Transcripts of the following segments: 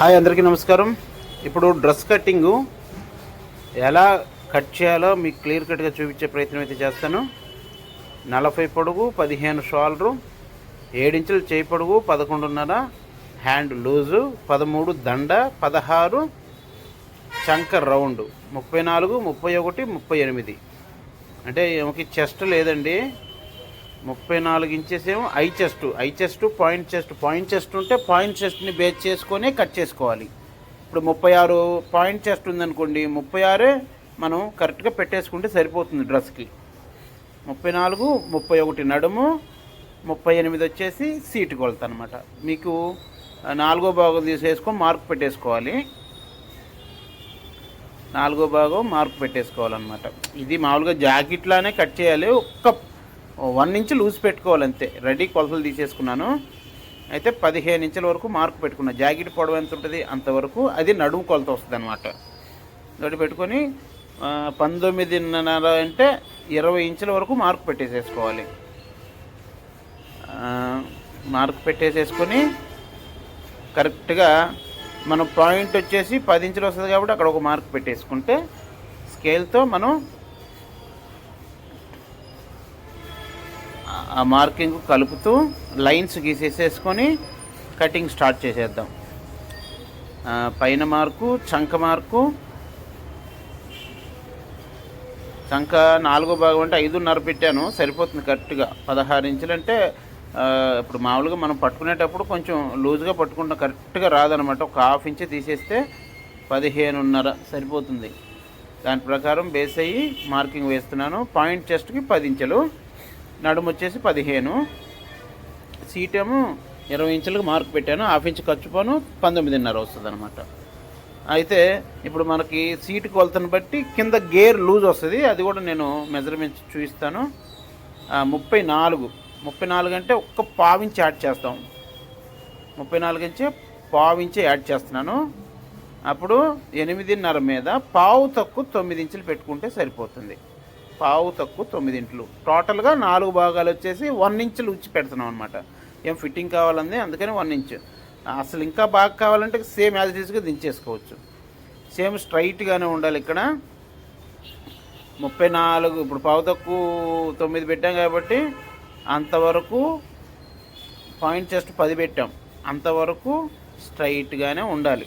Hi అందరికీ నమస్కారం. ఇప్పుడు డ్రెస్ కట్టింగు ఎలా కట్ చేయాలో మీకు క్లియర్ కట్గా చూపించే ప్రయత్నం అయితే చేస్తాను. నలభై పొడుగు పదిహేను షోల్డరు ఏడించులు చేయి పొడుగు పదకొండున్నర హ్యాండ్ లూజు పదమూడు దండ పదహారు చంక రౌండ్ ముప్పై నాలుగు ముప్పై ఒకటి ముప్పై ఎనిమిది. అంటే ఈమెకి చెస్ట్ లేదండి. ముప్పై నాలుగు ఇంచెస్ ఏమో I chest I chest point chest point chest ఉంటే పాయింట్ చెస్ట్ని బేస్ చేసుకొని కట్ చేసుకోవాలి. ఇప్పుడు ముప్పై ఆరు పాయింట్ చెస్ట్ ఉందనుకోండి ముప్పై ఆరే మనం కరెక్ట్గా పెట్టేసుకుంటే సరిపోతుంది డ్రెస్కి ముప్పై నాలుగు ముప్పై ఒకటి నడుము ముప్పై ఎనిమిది వచ్చేసి సీటు కొలత అనమాట మీకు నాలుగో భాగం తీసేసుకొని మార్క్ పెట్టేసుకోవాలి. నాలుగో భాగం మార్క్ పెట్టేసుకోవాలన్నమాట. ఇది మామూలుగా జాకెట్లానే కట్ చేయాలి. ఒక్క వన్ ఇంచ్ లూజ్ పెట్టుకోవాలి అంతే రెడీ కొలతలు తీసేసుకున్నాను. అయితే పదిహేను ఇంచుల వరకు మార్కు పెట్టుకున్నా. జాకెట్ పొడవు ఎంత ఉంటుంది అంతవరకు అది నడుము కొలత వస్తుంది అనమాట నడు పెట్టుకొని పంతొమ్మిదిన్నర అంటే ఇరవై ఇంచుల వరకు మార్కు పెట్టేసేసుకోవాలి. మార్కు పెట్టేసేసుకొని కరెక్ట్గా మనం పాయింట్ వచ్చేసి పది ఇంచులు వస్తుంది కాబట్టి అక్కడ ఒక మార్క్ పెట్టేసుకుంటే స్కేల్తో మనం ఆ- మార్కింగ్ కలుపుతూ లైన్స్ గీసేసేసుకొని కటింగ్ స్టార్ట్ చేసేద్దాం. పైన మార్కు చంక మార్కు. చంక నాలుగో భాగం అంటే ఐదున్నర పెట్టాను సరిపోతుంది కరెక్ట్గా. పదహారు ఇంచులు అంటే ఇప్పుడు మామూలుగా మనం పట్టుకునేటప్పుడు కొంచెం లూజ్గా పట్టుకుంటాం కరెక్ట్గా రాదనమాట. ఒక హాఫ్ ఇంచ్ తీసేస్తే పదిహేనున్నర సరిపోతుంది. దాని ప్రకారం బేస్ అయ్యి మార్కింగ్ వేస్తున్నాను. పాయింట్ చెస్ట్కి పది ఇంచులు. నడుము వచ్చేసి పదిహేను. సీట్ ఏమో ఇరవై ఇంచులకు మార్క్ పెట్టాను. హాఫ్ ఇంచ్ ఖర్చు పోను పంతొమ్మిదిన్నర వస్తుంది అనమాట అయితే ఇప్పుడు మనకి సీట్ కొలతను బట్టి కింద గేర్ లూజ్ వస్తుంది. అది కూడా నేను మెజర్మెంట్స్ చూపిస్తాను. ముప్పై నాలుగు. ముప్పై నాలుగు అంటే ఒక్క పావించి యాడ్ చేస్తాం. ముప్పై నాలుగు ఇంచే పావించి యాడ్ చేస్తున్నాను. అప్పుడు ఎనిమిదిన్నర మీద పావు తక్కువ తొమ్మిది ఇంచులు పెట్టుకుంటే సరిపోతుంది. పావు తక్కువ తొమ్మిది టోటల్గా నాలుగు భాగాలు వచ్చేసి వన్ ఇంచులు ఉచ్చి పెడుతున్నాం అనమాట ఏం ఫిట్టింగ్ కావాలంది? అందుకని వన్ ఇంచ్ అసలు ఇంకా బాగా కావాలంటే సేమ్ యాజ్ ఈజ్గా దించేసుకోవచ్చు. సేమ్ స్ట్రైట్గానే ఉండాలి ఇక్కడ. ముప్పై నాలుగు ఇప్పుడు పావు తక్కువ తొమ్మిది పెట్టాం కాబట్టి అంతవరకు పాయింట్ జస్ట్ పది పెట్టాం. అంతవరకు స్ట్రైట్గానే ఉండాలి.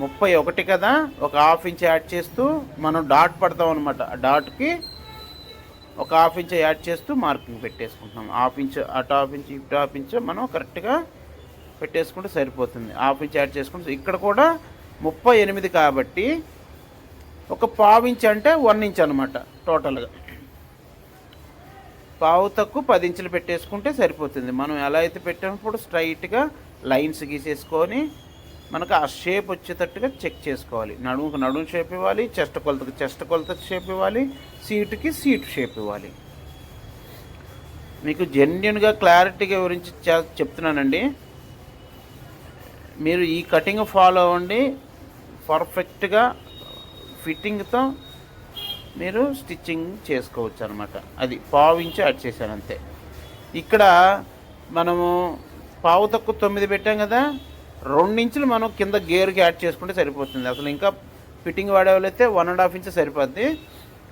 ముప్పై ఒకటి కదా ఒక హాఫ్ ఇంచ్ యాడ్ చేస్తూ మనం డాట్ పడతాం అనమాట ఆ డాట్కి ఒక హాఫ్ ఇంచ్ యాడ్ చేస్తూ మార్కింగ్ పెట్టేసుకుంటున్నాం. హాఫ్ ఇంచ్ అటు హాఫ్ ఇంచ్ ఇటు హాఫ్ ఇంచ్ మనం కరెక్ట్గా పెట్టేసుకుంటే సరిపోతుంది. హాఫ్ ఇంచ్ యాడ్ చేసుకుంటే ఇక్కడ కూడా ముప్పై ఎనిమిది కాబట్టి ఒక పావు ఇంచ్ అంటే వన్ ఇంచ్ అనమాట టోటల్గా పావు తక్కువ పది ఇంచులు పెట్టేసుకుంటే సరిపోతుంది. మనం ఎలా అయితే పెట్టినప్పుడు స్ట్రైట్గా లైన్స్ గీసేసుకొని మనకు ఆ షేప్ వచ్చేటట్టుగా చెక్ చేసుకోవాలి. నడుముకు నడుము షేప్ ఇవ్వాలి చెస్ట్ కొలతకి చెస్ట్ కొలత షేప్ ఇవ్వాలి సీటుకి సీట్ షేప్ ఇవ్వాలి. మీకు జెన్యున్గా క్లారిటీగా వివరించి చెప్తున్నానండి. మీరు ఈ కటింగ్ ఫాలో అవ్వండి. పర్ఫెక్ట్గా ఫిట్టింగ్తో మీరు స్టిచ్చింగ్ చేసుకోవచ్చు అనమాట అది పావు యాడ్ చేశాను అంతే. ఇక్కడ మనము పావు తక్కువ తొమ్మిది పెట్టాం కదా. రెండించులు మనం కింద గేర్కి యాడ్ చేసుకుంటే సరిపోతుంది. అసలు ఇంకా ఫిట్టింగ్ వాడే వాళ్ళైతే వన్ అండ్ హాఫ్ ఇంచ్ సరిపోద్ది.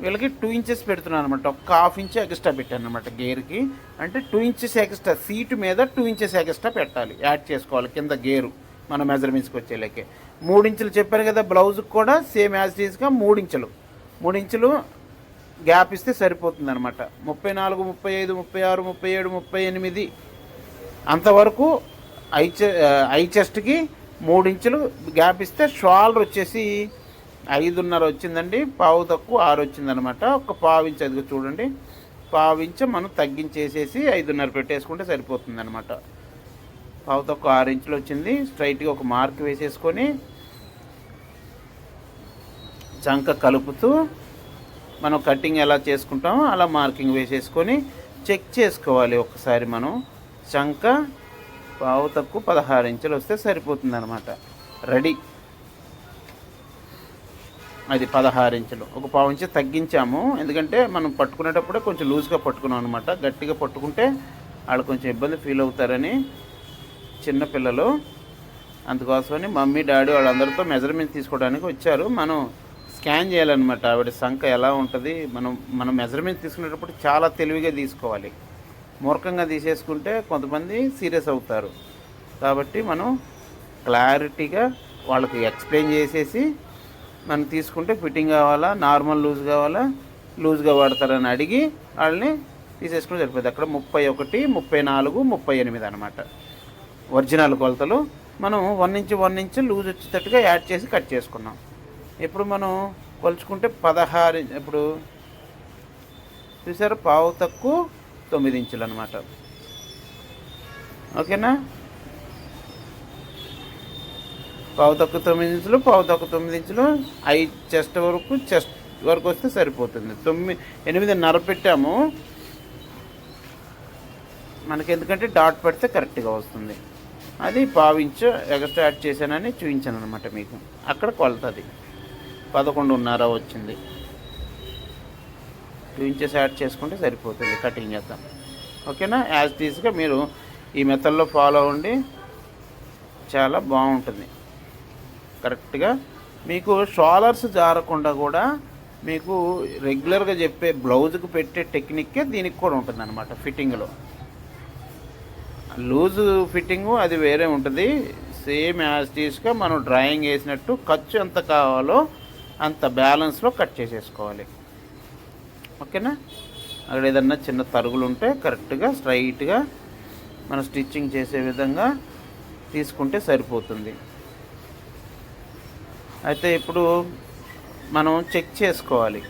వీళ్ళకి టూ ఇంచెస్ పెడుతున్నాను అనమాట ఒక హాఫ్ ఇంచ్ ఎక్స్ట్రా పెట్టాను అనమాట గేర్కి. అంటే టూ ఇంచెస్ ఎక్స్ట్రా సీటు మీద టూ ఇంచెస్ ఎక్స్ట్రా పెట్టాలి. యాడ్ చేసుకోవాలి కింద గేరు మన మెజర్మెంట్స్కి వచ్చేలాకే. మూడు ఇంచులు చెప్పాను కదా బ్లౌజ్కి కూడా సేమ్ యాజ్ ఈజ్గా మూడు ఇంచులు. మూడు ఇంచులు గ్యాప్ ఇస్తే సరిపోతుంది అనమాట ముప్పై నాలుగు ముప్పై ఐదు ముప్పై ఆరు ముప్పై ఏడు ముప్పై ఎనిమిది అంతవరకు ఐ చె ఐ చెస్ట్కి మూడు ఇంచులు గ్యాప్ ఇస్తే షోల్డర్ వచ్చేసి ఐదున్నర వచ్చిందండి పావు తక్కువ ఆరు వచ్చిందనమాట ఒక పావు ఇంచు అదిగో చూడండి. పావు ఇంచు మనం తగ్గించేసేసి ఐదున్నర పెట్టేసుకుంటే సరిపోతుంది అనమాట పావు తక్కువ ఆరు ఇంచులు వచ్చింది. స్ట్రైట్గా ఒక మార్క్ వేసేసుకొని చంక కలుపుతూ మనం కటింగ్ ఎలా చేసుకుంటామో అలా మార్కింగ్ వేసేసుకొని చెక్ చేసుకోవాలి ఒకసారి మనం. చంక పావు తక్కువ పదహారు ఇంచులు వస్తే సరిపోతుంది అనమాట రెడీ. అది పదహారు ఇంచులు. ఒక పావు ఇంచు తగ్గించాము. ఎందుకంటే మనం పట్టుకునేటప్పుడే కొంచెం లూజ్గా పట్టుకున్నాం అనమాట గట్టిగా పట్టుకుంటే వాళ్ళు కొంచెం ఇబ్బంది ఫీల్ అవుతారని చిన్నపిల్లలు అందుకోసమని మమ్మీ డాడీ వాళ్ళందరితో మెజర్మెంట్ తీసుకోవడానికి వచ్చారు. మనం స్కాన్ చేయాలన్నమాట. ఆవిడ సంఖ ఎలా ఉంటుంది? మనం మనం మెజర్మెంట్ తీసుకునేటప్పుడు చాలా తెలివిగా తీసుకోవాలి. మూర్ఖంగా తీసేసుకుంటే కొంతమంది సీరియస్ అవుతారు. కాబట్టి మనం క్లారిటీగా వాళ్ళకి ఎక్స్ప్లెయిన్ చేసేసి మనం తీసుకుంటే ఫిట్టింగ్ కావాలా నార్మల్ లూజ్ కావాలా లూజ్గా వాడతారని అడిగి వాళ్ళని తీసేసుకుని సరిపోతుంది అక్కడ ముప్పై ఒకటి ముప్పై నాలుగు ముప్పై ఎనిమిది అనమాట ఒరిజినల్ కొలతలు. మనం one inch one inch loose వచ్చేటట్టుగా యాడ్ చేసి కట్ చేసుకున్నాం. ఇప్పుడు మనం కొలుచుకుంటే పదహారు ఇప్పుడు చూసారు పావు తక్కువ తొమ్మిది ఇంచులు అనమాట ఓకేనా? పావు తక్కువ తొమ్మిది ఇంచులు పావు తక్కువ తొమ్మిది ఇంచులు ఐ చెస్ట్ వరకు చెస్ట్ వరకు వస్తే సరిపోతుంది. తొమ్మిది ఎనిమిదిన్నర పెట్టాము. మనకి ఎందుకంటే డాట్ పెడితే కరెక్ట్గా వస్తుంది. అది పావించు ఎగస్ట్రా యాడ్ చేశానని చూపించాను అనమాట మీకు. అక్కడ కొలతది. పదకొండున్నర వచ్చింది. టూ ఇంచెస్ యాడ్ చేసుకుంటే సరిపోతుంది కటింగ్ చేద్దాం. ఓకేనా? యాజ్ తీసుగా మీరు ఈ మెథడ్లో ఫాలో అవ్వండి. చాలా బాగుంటుంది. కరెక్ట్గా మీకు షాలర్స్ జారకుండా కూడా మీకు రెగ్యులర్గా చెప్పే బ్లౌజ్కి పెట్టే టెక్నిక్కే దీనికి కూడా ఉంటుంది అనమాట ఫిట్టింగ్లో. లూజ్ ఫిట్టింగు అది వేరే ఉంటుంది. సేమ్ యాజ్ తీసుగా మనం డ్రాయింగ్ వేసినట్టు ఖర్చు ఎంత కావాలో అంత బ్యాలెన్స్లో కట్ చేసేసుకోవాలి. ఓకేనా? అక్కడ ఏదన్నా చిన్న తరుగులు ఉంటే కరెక్ట్గా స్ట్రైట్గా మనం స్టిచ్చింగ్ చేసే విధంగా తీసుకుంటే సరిపోతుంది. అయితే ఇప్పుడు మనం చెక్ చేసుకోవాలి.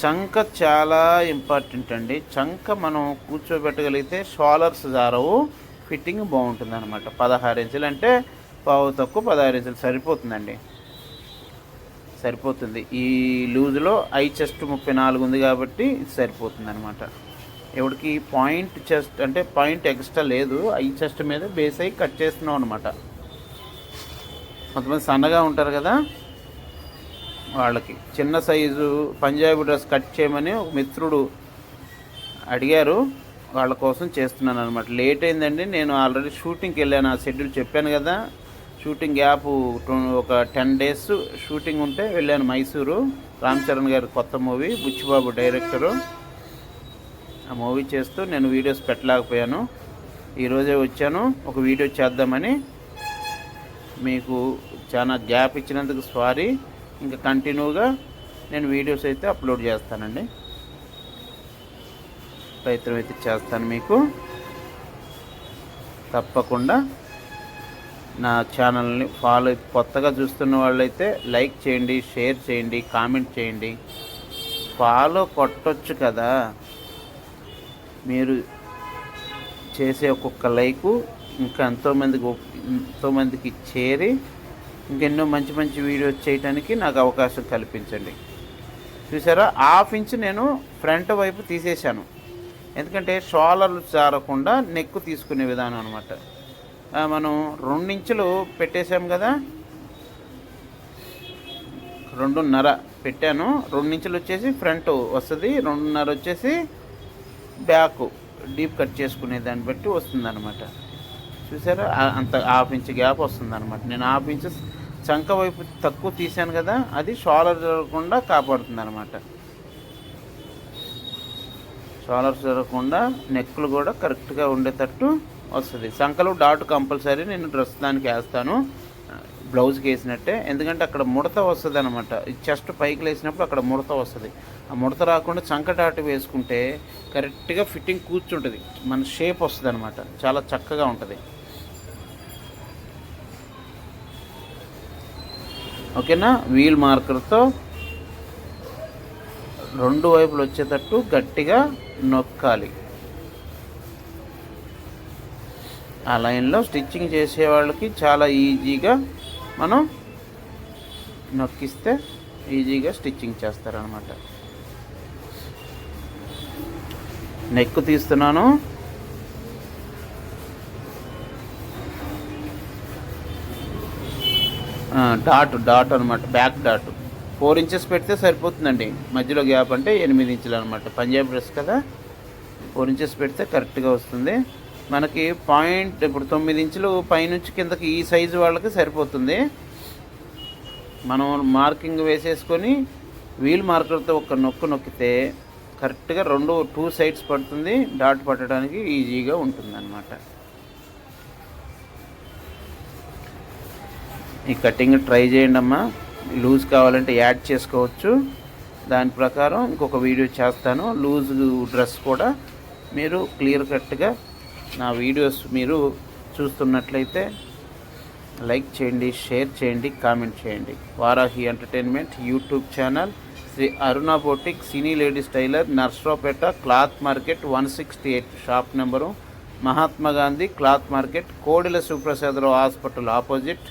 చంక చాలా ఇంపార్టెంట్ అండి. చంక మనం కూర్చోబెట్టగలిగితే షాలర్స్ జారవు. ఫిట్టింగ్ బాగుంటుంది అనమాట పదహారు ఇంచులు అంటే పావు తక్కువ పదహారు ఇంచులు సరిపోతుందండి. సరిపోతుంది. ఈ లూజ్లో ఐ చెస్ట్ ముప్పై నాలుగు ఉంది కాబట్టి సరిపోతుంది అనమాట ఎవడికి పాయింట్ చెస్ట్ అంటే పాయింట్ ఎక్స్ట్రా లేదు ఐ చెస్ట్ మీద బేస్ అయ్యి కట్ చేస్తున్నాం అనమాట కొంతమంది సన్నగా ఉంటారు కదా వాళ్ళకి. చిన్న సైజు పంజాబీ డ్రెస్ కట్ చేయమని ఒక మిత్రుడు అడిగారు వాళ్ళ కోసం చేస్తున్నాను అనమాట లేట్ అయిందండి నేను ఆల్రెడీ షూటింగ్కి వెళ్ళాను ఆ షెడ్యూల్ చెప్పాను కదా. షూటింగ్ గ్యాప్ ఒక టెన్ డేస్ షూటింగ్ ఉంటే వెళ్ళాను మైసూరు. రామ్ చరణ్ గారి కొత్త మూవీ బుచ్చిబాబు డైరెక్టరు. ఆ మూవీ చేస్తూ నేను వీడియోస్ పెట్టలేకపోయాను. ఈరోజే వచ్చాను ఒక వీడియో చేద్దామని. మీకు చాలా గ్యాప్ ఇచ్చినందుకు సారీ. ఇంకా కంటిన్యూగా నేను వీడియోస్ అయితే అప్లోడ్ చేస్తానండి. ప్రయత్నం అయితే చేస్తాను మీకు. తప్పకుండా నా ఛానల్ని ఫాలో కొత్తగా చూస్తున్న వాళ్ళైతే లైక్ చేయండి షేర్ చేయండి కామెంట్ చేయండి. ఫాలో కొట్టొచ్చు కదా. మీరు చేసే ఒక్కొక్క లైకు ఇంకా ఎంతోమందికి ఎంతోమందికి చేరి ఇంకెన్నో మంచి మంచి వీడియోస్ చేయడానికి నాకు అవకాశం కల్పించండి. చూసారా? హాఫ్ ఇంచ్ నేను ఫ్రంట్ వైపు తీసేశాను. ఎందుకంటే షోలర్లు జారకుండా నెక్కు తీసుకునే విధానం అనమాట మనం రెండించులు పెట్టేశాం కదా? రెండున్నర పెట్టాను. రెండించులు వచ్చేసి ఫ్రంట్ వస్తుంది రెండున్నర వచ్చేసి బ్యాక్. డీప్ కట్ చేసుకునే దాన్ని బట్టి వస్తుంది అనమాట చూసారా అంత హాఫ్ ఇంచ్ గ్యాప్ వస్తుంది అనమాట నేను హాఫ్ ఇంచ్ చంక వైపు తక్కువ తీసాను కదా అది షోలర్ జరగకుండా కాపాడుతుంది అనమాట షోలర్స్ జరగకుండా నెక్కులు కూడా కరెక్ట్గా ఉండేటట్టు వస్తుంది. సంకలు డాట్ కంపల్సరీ నేను డ్రెస్ దానికి వేస్తాను. బ్లౌజ్కి వేసినట్టే ఎందుకంటే అక్కడ ముడత వస్తుంది అనమాట చెస్ట్ పైకి లేసినప్పుడు అక్కడ ముడత వస్తుంది. ఆ ముడత రాకుండా చంక డాట్ వేసుకుంటే కరెక్ట్గా ఫిట్టింగ్ కూర్చుంటుంది. మన షేప్ వస్తుంది అనమాట చాలా చక్కగా ఉంటుంది. ఓకేనా? వీల్ మార్కర్తో రెండు వైపులు వచ్చేటట్టు గట్టిగా నొక్కాలి. ఆ లైన్లో స్టిచ్చింగ్ చేసే వాళ్ళకి చాలా ఈజీగా మనం నొక్కిస్తే ఈజీగా స్టిచ్చింగ్ చేస్తారనమాట నెక్ తీస్తున్నాను. డాట్ డాట్ అనమాట బ్యాక్ డాట్. ఫోర్ ఇంచెస్ పెడితే సరిపోతుందండి. మధ్యలో గ్యాప్ అంటే ఎనిమిది ఇంచులు అనమాట పంజాబ్ డ్రెస్ కదా? ఫోర్ ఇంచెస్ పెడితే కరెక్ట్గా వస్తుంది. మనకి పాయింట్ ఇప్పుడు తొమ్మిది ఇంచులు పైనుంచి కిందకి ఈ సైజు వాళ్ళకి సరిపోతుంది. మనం మార్కింగ్ వేసేసుకొని వీల్ మార్కర్తో ఒక నొక్కు నొక్కితే కరెక్ట్గా రెండు టూ సైడ్స్ పడుతుంది. డాట్ పట్టడానికి ఈజీగా ఉంటుందనమాట ఈ కటింగ్ ట్రై చేయండి అమ్మా. లూజ్ కావాలంటే యాడ్ చేసుకోవచ్చు. దాని ప్రకారం ఇంకొక వీడియో చేస్తాను. లూజ్ డ్రెస్ కూడా మీరు క్లియర్ కట్గా నా వీడియోస్ మీరు చూస్తున్నట్లయితే లైక్ చేయండి షేర్ చేయండి కామెంట్ చేయండి. Varahi entertainment YouTube channel. Sri Aruna boutique cine ladies tailor Narasaraopet cloth market one sixty eight shop number. Mahatma Gandhi cloth market Kodela Suprasadarao hospital opposite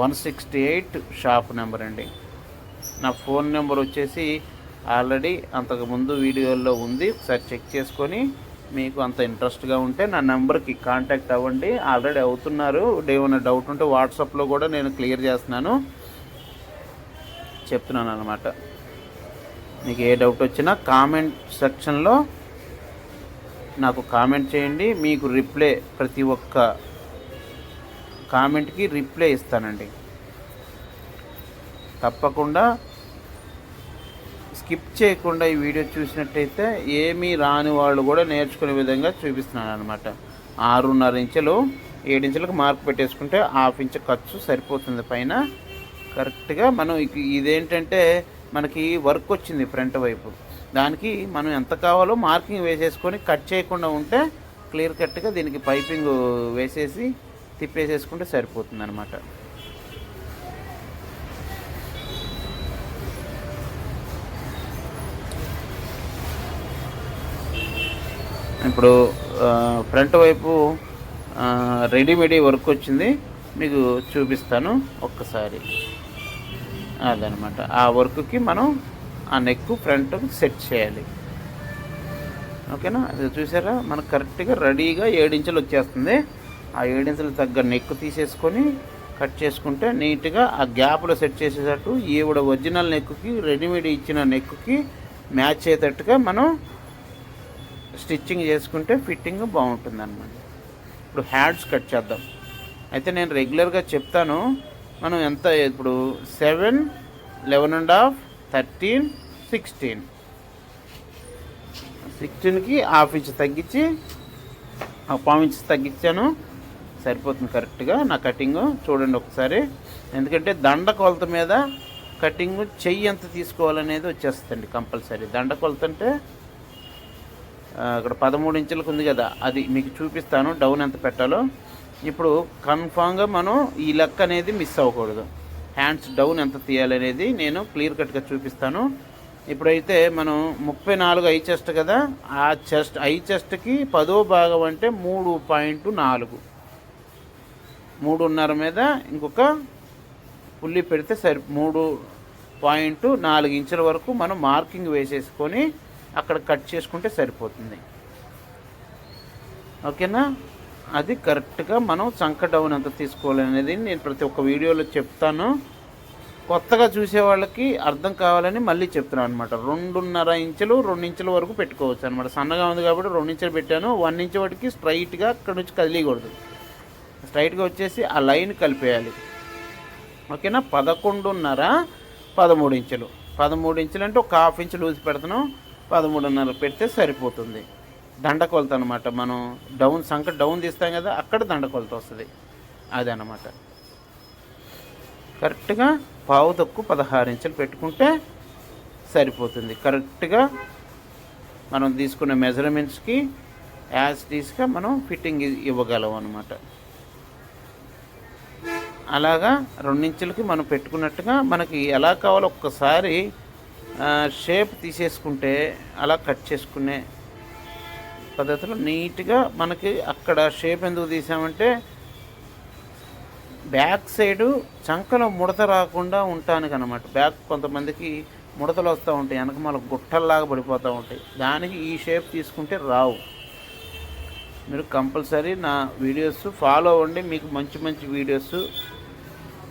one sixty eight shop number అండి. నా phone number వచ్చేసి already అంతకుముందు వీడియోల్లో ఉంది. ఒకసారి check చేసుకొని మీకు అంత ఇంట్రెస్ట్గా ఉంటే నా నెంబర్కి కాంటాక్ట్ అవ్వండి. ఆల్రెడీ అవుతున్నారు. ఏమైనా డౌట్ ఉంటే వాట్సాప్లో కూడా నేను క్లియర్ చేస్తున్నాను. చెప్తున్నాను అనమాట మీకు ఏ డౌట్ వచ్చినా కామెంట్ సెక్షన్లో నాకు కామెంట్ చేయండి. మీకు రిప్లై ప్రతి ఒక్క కామెంట్కి రిప్లై ఇస్తానండి. తప్పకుండా స్కిప్ చేయకుండా ఈ వీడియో చూసినట్టయితే ఏమీ రాని వాళ్ళు కూడా నేర్చుకునే విధంగా చూపిస్తున్నాను అనమాట ఆరున్నర ఇంచులు ఏడించులకు మార్క్ పెట్టేసుకుంటే హాఫ్ ఇంచు ఖర్చు సరిపోతుంది పైన. కరెక్ట్గా మనం ఇదేంటంటే మనకి వర్క్ వచ్చింది ఫ్రంట్ వైపు. దానికి మనం ఎంత కావాలో మార్కింగ్ వేసేసుకొని కట్ చేయకుండా ఉంటే క్లియర్ కట్గా దీనికి పైపింగ్ వేసేసి తిప్పేసేసుకుంటే సరిపోతుంది అనమాట ఇప్పుడు ఫ్రంట్ వైపు రెడీమేడ్ వర్క్ వచ్చింది. మీకు చూపిస్తాను ఒక్కసారి. అదనమాట ఆ వర్క్కి మనం ఆ నెక్ ఫ్రంట్ సెట్ చేయాలి. ఓకేనా? అది చూసారా? మనకు కరెక్ట్గా రెడీగా ఏడించులు వచ్చేస్తుంది. ఆ ఏడించులు తగ్గ నెక్ తీసేసుకొని కట్ చేసుకుంటే నీట్గా ఆ గ్యాప్లో సెట్ చేసేటట్టు ఈవిడ ఒరిజినల్ నెక్కి రెడీమేడ్ ఇచ్చిన నెక్కి మ్యాచ్ అయ్యేటట్టుగా మనం స్టిచ్చింగ్ చేసుకుంటే ఫిట్టింగ్ బాగుంటుంది అనమాట ఇప్పుడు హ్యాడ్స్ కట్ చేద్దాం. అయితే నేను రెగ్యులర్గా చెప్తాను మనం ఎంత ఇప్పుడు seven eleven and half thirteen sixteen. సిక్స్టీన్కి half inch తగ్గించి ఆ పావు ఇంచ్ తగ్గించాను. సరిపోతుంది కరెక్ట్గా నా కటింగ్. చూడండి ఒకసారి. ఎందుకంటే దండ కొలత మీద కటింగ్ చెయ్యి ఎంత తీసుకోవాలనేది వచ్చేస్తుంది కంపల్సరీ. దండ కొలత అంటే ఇక్కడ పదమూడు ఇంచులకు ఉంది కదా అది మీకు చూపిస్తాను డౌన్ ఎంత పెట్టాలో. ఇప్పుడు కన్ఫామ్గా మనం ఈ లెక్క అనేది మిస్ అవ్వకూడదు. హ్యాండ్స్ డౌన్ ఎంత తీయాలనేది నేను క్లియర్ కట్గా చూపిస్తాను. ఇప్పుడైతే మనం ముప్పై నాలుగు ఐ చెస్ట్ కదా ఆ చెస్ట్ ఐ చెస్ట్కి పదో భాగం అంటే మూడు పాయింట్ నాలుగు. మూడున్నర మీద ఇంకొక పుల్లి పెడితే సరి మూడు పాయింట్ నాలుగు ఇంచుల వరకు మనం మార్కింగ్ వేసేసుకొని అక్కడ కట్ చేసుకుంటే సరిపోతుంది. ఓకేనా? అది కరెక్ట్గా మనం చంక డౌన్ ఎంత తీసుకోవాలి అనేది నేను ప్రతి ఒక్క వీడియోలో చెప్తాను. కొత్తగా చూసే వాళ్ళకి అర్థం కావాలని మళ్ళీ చెప్తున్నాను అనమాట రెండున్నర ఇంచులు రెండు ఇంచుల వరకు పెట్టుకోవచ్చు అనమాట సన్నగా ఉంది కాబట్టి రెండు ఇంచులు పెట్టాను. వన్ ఇంచ్ వాటికి స్ట్రైట్గా అక్కడ నుంచి కదిలీకూడదు స్ట్రైట్గా వచ్చేసి ఆ లైన్ కలిపేయాలి. ఓకేనా? పదకొండున్నర పదమూడు ఇంచులు. పదమూడు ఇంచులు అంటే ఒక హాఫ్ ఇంచ్ లూజ్ పెడతాను. పదమూడున్నర పెడితే సరిపోతుంది. దండ కొలత అనమాట మనం డౌన్ సంక డౌన్ తీస్తాం కదా అక్కడ దండ కొలత వస్తుంది. అది అనమాట కరెక్ట్గా పావు తక్కువ పదహారు ఇంచులు పెట్టుకుంటే సరిపోతుంది. కరెక్ట్గా మనం తీసుకున్న మెజర్మెంట్స్కి యాజ్ టీస్గా మనం ఫిట్టింగ్ ఇవ్వగలం అనమాట అలాగా రెండించులకి మనం పెట్టుకున్నట్టుగా మనకి ఎలా కావాలో ఒక్కసారి షేప్ తీసేసుకుంటే అలా కట్ చేసుకునే పద్ధతిలో నీట్గా మనకి అక్కడ షేప్ ఎందుకు తీసామంటే బ్యాక్ సైడు చంకలో ముడత రాకుండా ఉండటానికి అనమాట బ్యాక్ కొంతమందికి ముడతలు వస్తూ ఉంటాయి వెనక గుట్టల్లాగా పడిపోతూ ఉంటాయి. దానికి ఈ షేప్ తీసుకుంటే రావు. మీరు కంపల్సరీ నా వీడియోస్ ఫాలో అవ్వండి మీకు మంచి మంచి వీడియోస్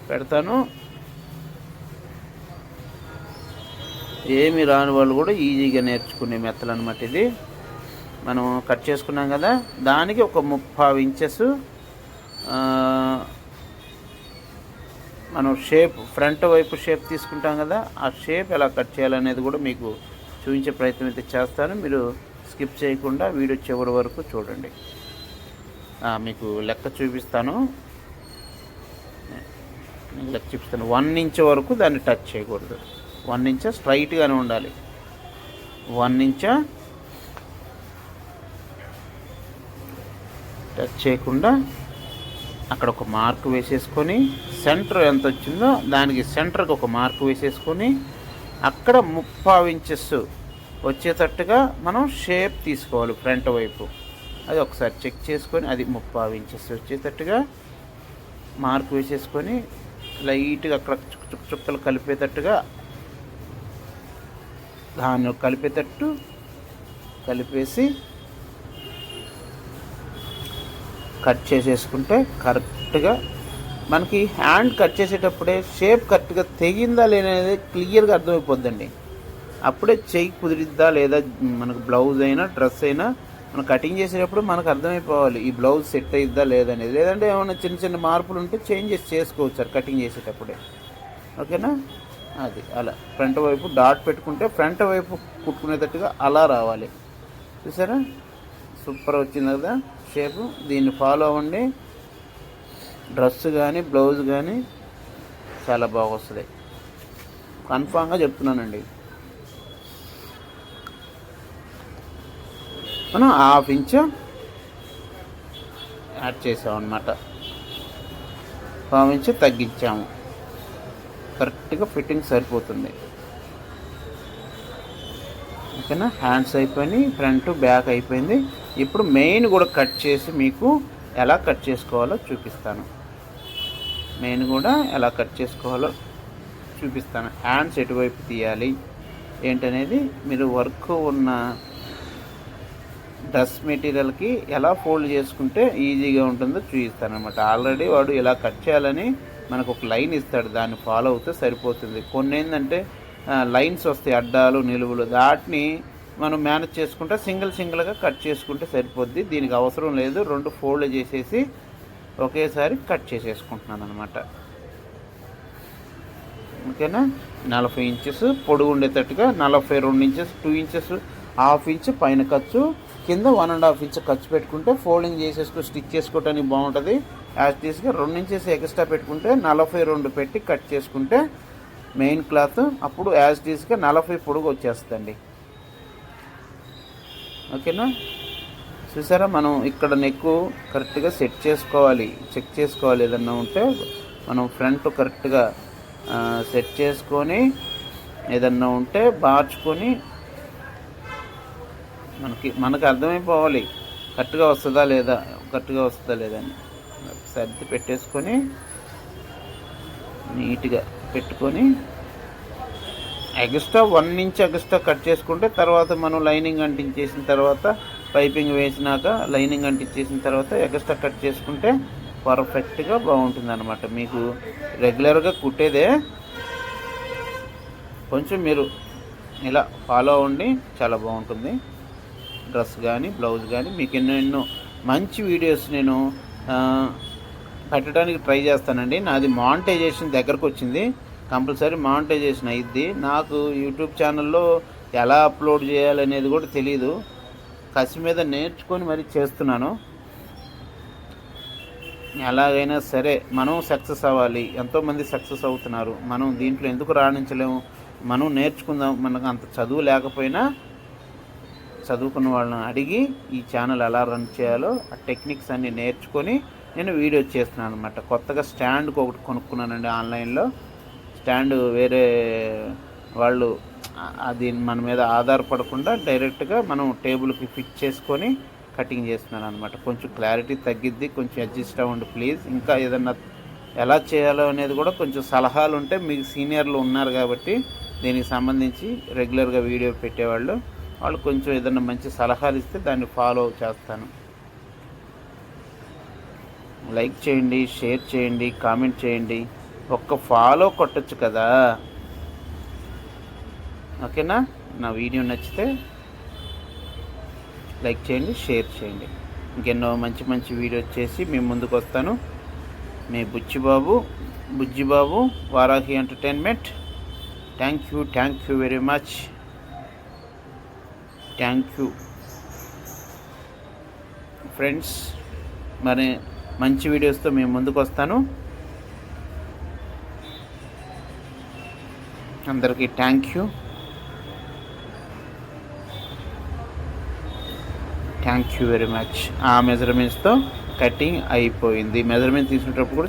పెడతాను. ఏమి రాని వాళ్ళు కూడా ఈజీగా నేర్చుకునే మెత్తలు అనమాట ఇది. మనం కట్ చేసుకున్నాం కదా దానికి ఒక ముప్పావు ఇంచెస్ మనం షేప్ ఫ్రంట్ వైపు షేప్ తీసుకుంటాం కదా ఆ షేప్ ఎలా కట్ చేయాలనేది కూడా మీకు చూపించే ప్రయత్నం అయితే చేస్తాను. మీరు స్కిప్ చేయకుండా వీడియో చివరి వరకు చూడండి. మీకు లెక్క చూపిస్తాను. లెక్క చూపిస్తాను. వన్ ఇంచ్ వరకు దాన్ని టచ్ చేయకూడదు. వన్ ఇంచ్ స్ట్రైట్గానే ఉండాలి. వన్ ఇంచ్ టచ్ చేయకుండా అక్కడ ఒక మార్క్ వేసేసుకొని సెంటర్ ఎంత వచ్చిందో దానికి సెంటర్కి ఒక మార్క్ వేసేసుకొని అక్కడ ముప్పావు ఇంచెస్ వచ్చేటట్టుగా మనం షేప్ తీసుకోవాలి ఫ్రంట్ వైపు. అది ఒకసారి చెక్ చేసుకొని అది ముప్పావు ఇంచెస్ వచ్చేటట్టుగా మార్క్ వేసేసుకొని లైట్గా అక్కడ చుక్క చుక్క చుక్కలు కలిపేటట్టుగా దాన్ని కలిపేటట్టు కలిపేసి కట్ చేసేసుకుంటే కరెక్ట్గా మనకి హ్యాండ్ కట్ చేసేటప్పుడే షేప్ కరెక్ట్గా తెగిందా లేదనేది క్లియర్గా అర్థమైపోద్దండి. అప్పుడే చెయ్యి కుదిరిద్దా లేదా మనకు బ్లౌజ్ అయినా డ్రెస్ అయినా మనం కటింగ్ చేసేటప్పుడు మనకు అర్థమైపోవాలి ఈ బ్లౌజ్ సెట్ అయిద్దా లేదనేది లేదంటే ఏమైనా చిన్న చిన్న మార్పులు ఉంటే చేంజెస్ చేసుకోవచ్చు సార్ కటింగ్ చేసేటప్పుడే. ఓకేనా? అది అలా. ఫ్రంట్ వైపు డాట్ పెట్టుకుంటే ఫ్రంట్ వైపు కుట్టుకునేటట్టుగా అలా రావాలి. చూసారా? సూపర్ వచ్చింది కదా షేపు. దీన్ని ఫాలో అవ్వండి. డ్రెస్ కానీ బ్లౌజ్ కానీ చాలా బాగా వస్తుంది కన్ఫామ్గా చెప్తున్నానండి. మనం హాఫ్ ఇంచ్ యాడ్ చేసామన్నమాట. హాఫ్ ఇంచ్ తగ్గించాము. కరెక్ట్గా ఫిట్టింగ్ సరిపోతుంది. ఓకేనా? హ్యాండ్స్ అయిపోయినాయి ఫ్రంట్ బ్యాక్ అయిపోయింది. ఇప్పుడు మెయిన్ కూడా కట్ చేసి మీకు ఎలా కట్ చేసుకోవాలో చూపిస్తాను. మెయిన్ కూడా ఎలా కట్ చేసుకోవాలో చూపిస్తాను. హ్యాండ్స్ ఎటువైపు తీయాలి ఏంటనేది మీరు వర్క్ ఉన్న డ్రెస్ మెటీరియల్కి ఎలా ఫోల్డ్ చేసుకుంటే ఈజీగా ఉంటుందో చూపిస్తాను అనమాట ఆల్రెడీ వాడు ఇలా కట్ చేయాలని మనకు ఒక లైన్ ఇస్తాడు దాన్ని ఫాలో అవుతే సరిపోతుంది. కొన్ని ఏంటంటే లైన్స్ వస్తాయి అడ్డాలు నిలువులు వాటిని మనం మేనేజ్ చేసుకుంటే సింగిల్ సింగిల్గా కట్ చేసుకుంటే సరిపోద్ది. దీనికి అవసరం లేదు రెండు ఫోల్డ్ చేసేసి ఒకేసారి కట్ చేసేసుకుంటున్నాను అనమాట ఓకేనా? నలభై ఇంచెస్ పొడుగు ఉండేటట్టుగా నలభై రెండు inches two inches half inch పైన ఖర్చు. కింద వన్ అండ్ హాఫ్ ఇంచ్ ఖర్చు పెట్టుకుంటే ఫోల్డింగ్ చేసేసుకుని స్టిచ్ చేసుకోవడానికి బాగుంటుంది. యాజ్ టీస్గా రెండు ఇంచెస్ ఎక్స్ట్రా పెట్టుకుంటే నలభై రెండు పెట్టి కట్ చేసుకుంటే మెయిన్ క్లాత్ అప్పుడు యాజ్ టీస్గా నలభై పొడుగు వచ్చేస్తుందండి. ఓకేనా చూసారా? మనం ఇక్కడ నెక్ కరెక్ట్గా సెట్ చేసుకోవాలి. చెక్ చేసుకోవాలి ఏదన్నా ఉంటే మనం ఫ్రంట్ కరెక్ట్గా సెట్ చేసుకొని ఏదన్నా ఉంటే మార్చుకొని మనకి మనకు అర్థమైపోవాలి. కరెక్ట్గా వస్తుందా లేదా? కరెక్ట్గా వస్తుందా లేదా అని. సర్ది పెట్టేసుకొని నీట్గా పెట్టుకొని extra one inch extra cut చేసుకుంటే తర్వాత మనం లైనింగ్ అంటించేసిన తర్వాత పైపింగ్ వేసినాక లైనింగ్ అంటించేసిన తర్వాత ఎగస్ట్రా కట్ చేసుకుంటే పర్ఫెక్ట్గా బాగుంటుంది అనమాట మీకు రెగ్యులర్గా కుట్టేదే కొంచెం మీరు ఇలా ఫాలో అవ్వండి చాలా బాగుంటుంది. డ్రెస్ కానీ బ్లౌజ్ కానీ మీకు ఎన్నో ఎన్నో మంచి వీడియోస్ నేను పెట్టడానికి ట్రై చేస్తానండి. నాది మానిటైజేషన్ దగ్గరకు వచ్చింది. కంపల్సరీ మానిటైజేషన్ అయ్యిద్ది నాకు యూట్యూబ్ ఛానల్లో ఎలా అప్లోడ్ చేయాలనేది కూడా తెలియదు కసి మీద నేర్చుకొని మరి చేస్తున్నాను. ఎలాగైనా సరే మనం సక్సెస్ అవ్వాలి. ఎంతోమంది సక్సెస్ అవుతున్నారు. మనం దీంట్లో ఎందుకు రాణించలేము? మనం నేర్చుకుందాం. మనకు అంత చదువు లేకపోయినా చదువుకున్న వాళ్ళని అడిగి ఈ ఛానల్ ఎలా రన్ చేయాలో ఆ టెక్నిక్స్ అన్నీ నేర్చుకొని నేను వీడియో చేస్తున్నాను అనమాట కొత్తగా స్టాండ్ ఒకటి కొనుక్కున్నానండి ఆన్లైన్లో. స్టాండ్ వేరే వాళ్ళు అది మన మీద ఆధారపడకుండా డైరెక్ట్గా మనం టేబుల్కి ఫిక్స్ చేసుకొని కటింగ్ చేస్తున్నాను అనమాట కొంచెం క్లారిటీ తగ్గిద్ది కొంచెం అడ్జస్ట్ అవ్వండి ప్లీజ్. ఇంకా ఏదన్నా ఎలా చేయాలో అనేది కూడా కొంచెం సలహాలు ఉంటే మీకు సీనియర్లు ఉన్నారు కాబట్టి దీనికి సంబంధించి రెగ్యులర్గా వీడియో పెట్టేవాళ్ళు. వాళ్ళు కొంచెం ఏదన్నా మంచి సలహాలు ఇస్తే దాన్ని ఫాలో చేస్తాను. లైక్ చేయండి షేర్ చేయండి కామెంట్ చేయండి. ఒక్క ఫాలో కొట్టచ్చు కదా. ఓకేనా? నా వీడియో నచ్చితే లైక్ చేయండి షేర్ చేయండి. ఇంకెన్నో మంచి మంచి వీడియోస్ చేసి మేము ముందుకు వస్తాను. మీ Buchibabu Bujjibabu Varahi entertainment. Thank you thank you very much thank you friends మరి మంచి వీడియోస్తో మేము ముందుకు వస్తాను అందరికీ thank you thank you very much ఆ మెజర్మెంట్స్తో కటింగ్ అయిపోయింది. మెజర్మెంట్ తీసుకునేటప్పుడు కూడా